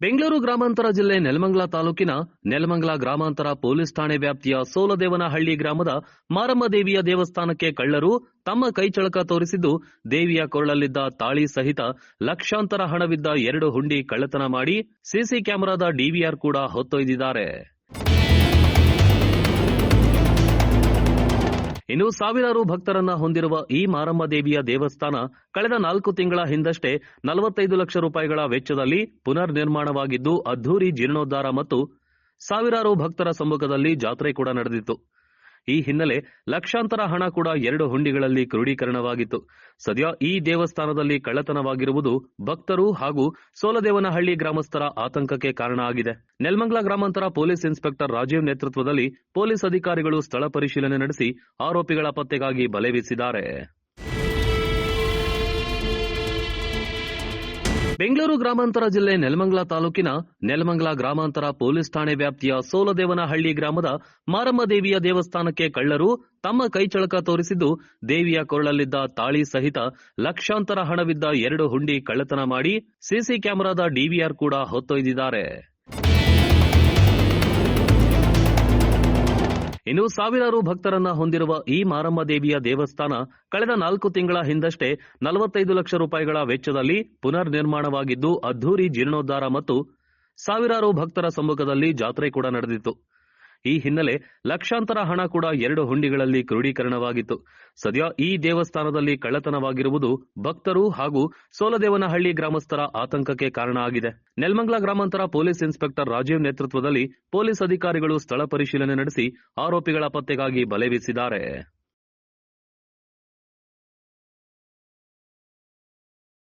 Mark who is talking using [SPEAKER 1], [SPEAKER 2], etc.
[SPEAKER 1] ಬೆಂಗಳೂರು ಗ್ರಾಮಾಂತರ ಜಿಲ್ಲೆ ನೆಲಮಂಗಲ ತಾಲೂಕಿನ ನೆಲಮಂಗಲ ಗ್ರಾಮಾಂತರ ಪೊಲೀಸ್ ಠಾಣೆ ವ್ಯಾಪ್ತಿಯ ಸೋಲದೇವನಹಳ್ಳಿ ಗ್ರಾಮದ ಮಾರಮ್ಮ ದೇವಿಯ ದೇವಸ್ಥಾನಕ್ಕೆ ಕಳ್ಳರು ತಮ್ಮ ಕೈಚಳಕ ತೋರಿಸಿದ್ದು ದೇವಿಯ ಕೊರಳಲ್ಲಿದ್ದ ತಾಳಿ ಸಹಿತ ಲಕ್ಷಾಂತರ ಹಣವಿದ್ದ ಎರಡು ಹುಂಡಿ ಕಳ್ಳತನ ಮಾಡಿ ಸಿಸಿ ಕ್ಯಾಮೆರಾದ ಡಿವಿಆರ್ ಕೂಡ ಹೊತ್ತೊಯ್ದಿದ್ದಾರೆ. ಇನ್ನು ಸಾವಿರಾರು ಭಕ್ತರನ್ನ ಹೊಂದಿರುವ ಈ ಮಾರಮ್ಮ ದೇವಿಯ ದೇವಸ್ಥಾನ ಕಳೆದ ನಾಲ್ಕು ತಿಂಗಳ ಹಿಂದಷ್ಟೇ ನಲವತ್ತೈದು ಲಕ್ಷ ರೂಪಾಯಿಗಳ ವೆಚ್ಚದಲ್ಲಿ ಪುನರ್ ನಿರ್ಮಾಣವಾಗಿದ್ದು ಅದ್ದೂರಿ ಜೀರ್ಣೋದ್ಧಾರ ಮತ್ತು ಸಾವಿರಾರು ಭಕ್ತರ ಸಮ್ಮುಖದಲ್ಲಿ ಜಾತ್ರೆ ಕೂಡ ನಡೆದಿತ್ತು. ಈ ಹಿನ್ನೆಲೆ ಲಕ್ಷಾಂತರ ಹಣ ಕೂಡ ಎರಡು ಹುಂಡಿಗಳಲ್ಲಿ ಕ್ರೋಢೀಕರಣವಾಗಿತ್ತು ಸದ್ಯ ಈ ದೇವಸ್ಥಾನದಲ್ಲಿ ಕಳ್ಳತನವಾಗಿರುವುದು ಭಕ್ತರು ಹಾಗೂ ಸೋಲದೇವನಹಳ್ಳಿ ಗ್ರಾಮಸ್ಥರ ಆತಂಕಕ್ಕೆ ಕಾರಣ ಆಗಿದೆ. ನೆಲ್ಮಂಗ್ಲ ಗ್ರಾಮಾಂತರ ಪೊಲೀಸ್ ಇನ್ಸ್ಪೆಕ್ಟರ್ ರಾಜೀವ್ ನೇತೃತ್ವದಲ್ಲಿ ಪೊಲೀಸ್ ಅಧಿಕಾರಿಗಳು ಸ್ಥಳ ಪರಿಶೀಲನೆ ನಡೆಸಿ ಆರೋಪಿಗಳ ಪತ್ತೆಗಾಗಿ ಬಲೆ ಬೀಸಿದ್ದಾರೆ. ಬೆಂಗಳೂರು ಗ್ರಾಮಾಂತರ ಜಿಲ್ಲೆ ನೆಲಮಂಗಲ ತಾಲೂಕಿನ ನೆಲಮಂಗಲ ಗ್ರಾಮಾಂತರ ಪೊಲೀಸ್ ಠಾಣೆ ವ್ಯಾಪ್ತಿಯ ಸೋಲದೇವನಹಳ್ಳಿ ಗ್ರಾಮದ ಮಾರಮ್ಮ ದೇವಿಯ ದೇವಸ್ಥಾನಕ್ಕೆ ಕಳ್ಳರು ತಮ್ಮ ಕೈಚಳಕ ತೋರಿಸಿದ್ದು ದೇವಿಯ ಕೊರಳಲ್ಲಿದ್ದ ತಾಳಿ ಸಹಿತ ಲಕ್ಷಾಂತರ ಹಣವಿದ್ದ ಎರಡು ಹುಂಡಿ ಕಳ್ಳತನ ಮಾಡಿ ಸಿಸಿ ಕ್ಯಾಮೆರಾದ ಡಿವಿಆರ್ ಕೂಡ ಹೊತ್ತೊಯ್ದಿದ್ದಾರೆ. ಇನ್ನು ಸಾವಿರಾರು ಭಕ್ತರನ್ನ ಹೊಂದಿರುವ ಈ ಮಾರಮ್ಮ ದೇವಿಯ ದೇವಸ್ಥಾನ ಕಳೆದ ನಾಲ್ಕು ತಿಂಗಳ ಹಿಂದಷ್ಟೇ ನಲವತ್ತೈದು ಲಕ್ಷ ರೂಪಾಯಿಗಳ ವೆಚ್ಚದಲ್ಲಿ ಪುನರ್ ನಿರ್ಮಾಣವಾಗಿದ್ದು ಅದ್ದೂರಿ ಜೀರ್ಣೋದ್ಧಾರ ಮತ್ತು ಸಾವಿರಾರು ಭಕ್ತರ ಸಮ್ಮುಖದಲ್ಲಿ ಜಾತ್ರೆ ಕೂಡ ನಡೆದಿತ್ತು. ಈ ಹಿನ್ನೆಲೆ ಲಕ್ಷಾಂತರ ಹಣ ಕೂಡ ಎರಡು ಹುಂಡಿಗಳಲ್ಲಿ ಕ್ರೋಢೀಕರಣವಾಗಿತ್ತು ಸದ್ಯ ಈ ದೇವಸ್ಥಾನದಲ್ಲಿ ಕಳ್ಳತನವಾಗಿರುವುದು ಭಕ್ತರು ಹಾಗೂ ಸೋಲದೇವನಹಳ್ಳಿ ಗ್ರಾಮಸ್ಥರ ಆತಂಕಕ್ಕೆ ಕಾರಣ ಆಗಿದೆ. ನೆಲ್ಮಂಗ್ಲ ಗ್ರಾಮಾಂತರ ಪೊಲೀಸ್ ಇನ್ಸ್ಪೆಕ್ಟರ್ ರಾಜೀವ್ ನೇತೃತ್ವದಲ್ಲಿ ಪೊಲೀಸ್ ಅಧಿಕಾರಿಗಳು ಸ್ಥಳ ಪರಿಶೀಲನೆ ನಡೆಸಿ ಆರೋಪಿಗಳ ಪತ್ತೆಗಾಗಿ ಬಲೆ ಬೀಸಿದ್ದಾರೆ.